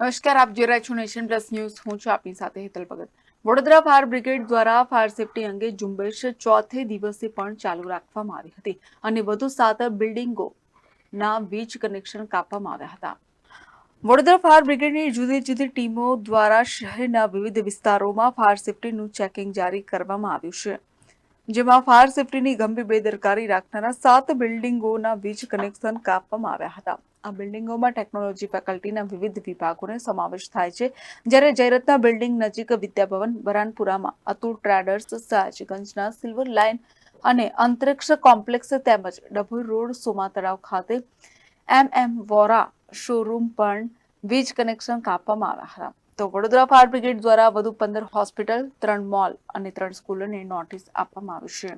નમસ્કાર, આપ જોઈ રહ્યા છો નેશન પ્લસ ન્યૂઝ. હું છું આપની સાથે હેતલ ભગત. વડોદરા ફાયર બ્રિગેડ દ્વારા ફાયર સેફટી અંગે ઝુંબેશ ચોથે દિવસે પણ ચાલુ રાખવામાં આવી હતી અને વધુ સાત બિલ્ડિંગોના વીજ કનેક્શન કાપવામાં આવ્યા હતા. વડોદરા ફાયર બ્રિગેડની જુદી જુદી ટીમો દ્વારા શહેરના વિવિધ વિસ્તારોમાં ફાયર સેફટીનું ચેકિંગ જારી કરવામાં આવ્યું છે. જેમાં ફાયર સેફટીની ગંભીર બેદરકારી રાખનારા સાત બિલ્ડિંગોના વીજ કનેક્શન કાપવામાં આવ્યા હતા. આ બિલ્ડિંગોમાં ટેકનોલોજી ફેકલ્ટીના વિવિધ વિભાગોનો સમાવેશ થાય છે. જ્યારે જયરત્ના બિલ્ડિંગ નજીક વિદ્યાભવન બરાનપુરામાં અતુલ ટ્રેડર્સ, સયાજીગંજના સિલ્વર લાઇન અને અંતરિક્ષ કોમ્પ્લેક્સ તેમજ ડભોઈ રોડ, સોમા તળાવ ખાતે એમ એમ વોરા શોરૂમ પણ વીજ કનેક્શન કાપવામાં આવ્યા હતા. તો વડોદરા ફાયર બ્રિગેડ દ્વારા વધુ પંદર હોસ્પિટલ ત્રણ મોલ અને ત્રણ સ્કૂલોને નોટિસ આપવામાં આવી છે.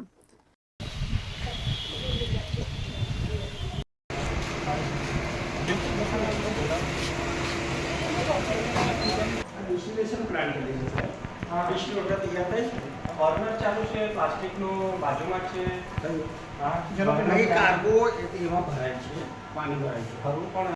ડિસ્ટિલેશન પ્લાન્ટ કરી છે હા ડિસ્ટિલ વગર તૈયાર થાય છે? કોર્નર ચાલુ છે પ્લાસ્ટિકનો બાજુમાં છે? હા. જેનો કે નહીં નહીં કાર્ગો એમાં ભરાય છે પાણી ભરાય છે. ખરું પણ